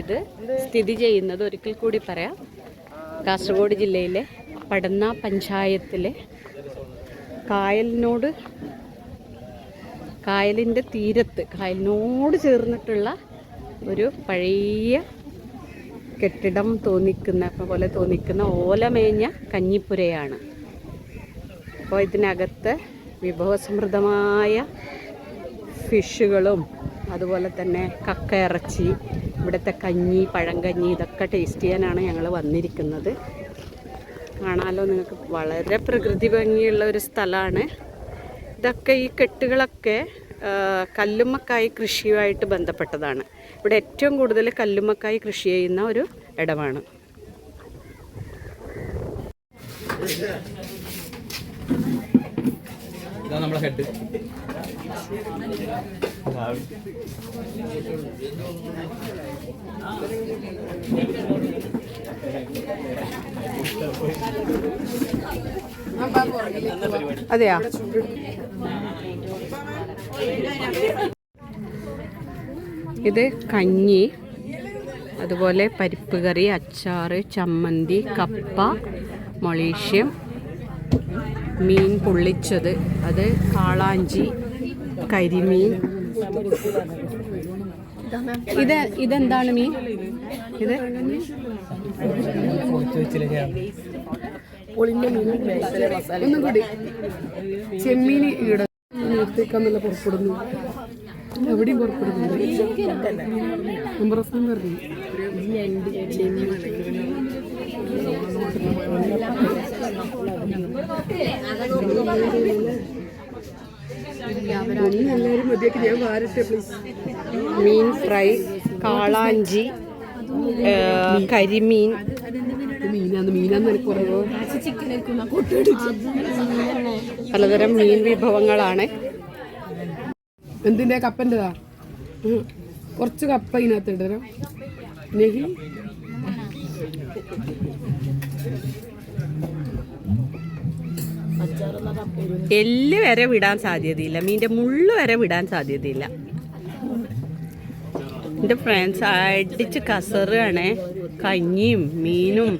ഇത് സ്ഥിതി ചെയ്യുന്നത് ഒരിക്കൽ കൂടി പറയാം. കാസർഗോഡ് ജില്ലയിലെ പടന്ന പഞ്ചായത്തിലെ കായലിനോട് കായലിന്റെ തീരത്ത് കായലിനോട് ചേർന്നിട്ടുള്ള ഒരു പഴയ കെട്ടിടം തോന്നിക്കുന്ന പോലെ തോന്നിക്കുന്ന ഓലമേഞ്ഞ കഞ്ഞിപ്പുരയാണ്. അപ്പോൾ ഇതിനകത്ത് വിഭവസമൃദ്ധമായ ഫിഷുകളും അതുപോലെ തന്നെ കക്ക ഇറച്ചി ഇവിടുത്തെ കഞ്ഞി പഴങ്കഞ്ഞി ഇതൊക്കെ ടേസ്റ്റ് ചെയ്യാനാണ് ഞങ്ങൾ വന്നിരിക്കുന്നത്. കാണാലോ നിങ്ങൾക്ക്. വളരെ പ്രകൃതി ഭംഗിയുള്ള ഒരു സ്ഥലമാണ്. ഇതൊക്കെ ഈ കെട്ടുകളൊക്കെ കല്ലുമ്മക്കായി കൃഷിയുമായിട്ട് ബന്ധപ്പെട്ടതാണ്. ഇവിടെ ഏറ്റവും കൂടുതൽ കല്ലുമ്മക്കായി കൃഷി ചെയ്യുന്ന ഒരു ഇടമാണ്. ഇതാ നമ്മളെ ഹെഡ് അതെയാ? ഇത് കഞ്ഞി അതുപോലെ പരിപ്പ് കറി അച്ചാറ് ചമ്മന്തി കപ്പ മൊളീഷ്യം മീൻ പൊള്ളിച്ചത്. അത് കാളാഞ്ചി കരിമീൻ. ഇത് ഇതെന്താണ് മീൻ? ഇത്? ഒന്നും കൂടി. ചെമ്മീൻ നിർത്തേക്കാന്നല്ല പുറപ്പെടുന്നു. എവിടെയും പുറപ്പെടുന്നുണ്ട് പറഞ്ഞു. എല്ലാവരും ഞാൻ പ്ലീസ് മീൻ ഫ്രൈ കാളാഞ്ചി കരിമീൻ. പലതരം മീൻ വിഭവങ്ങളാണ്. എന്തിന്റെ കപ്പന്റെതാ? കുറച്ച് കപ്പ ഇതിനകത്ത് ഇടണം എല്ല് വരെ വിടാൻ സാധ്യതയില്ല. മീന്റെ മുള്ള് വരെ വിടാൻ സാധ്യതയില്ല. എന്റെ ഫ്രണ്ട്സ് അടിച്ച് കസറുകയാണ് കഞ്ഞിയും മീനും.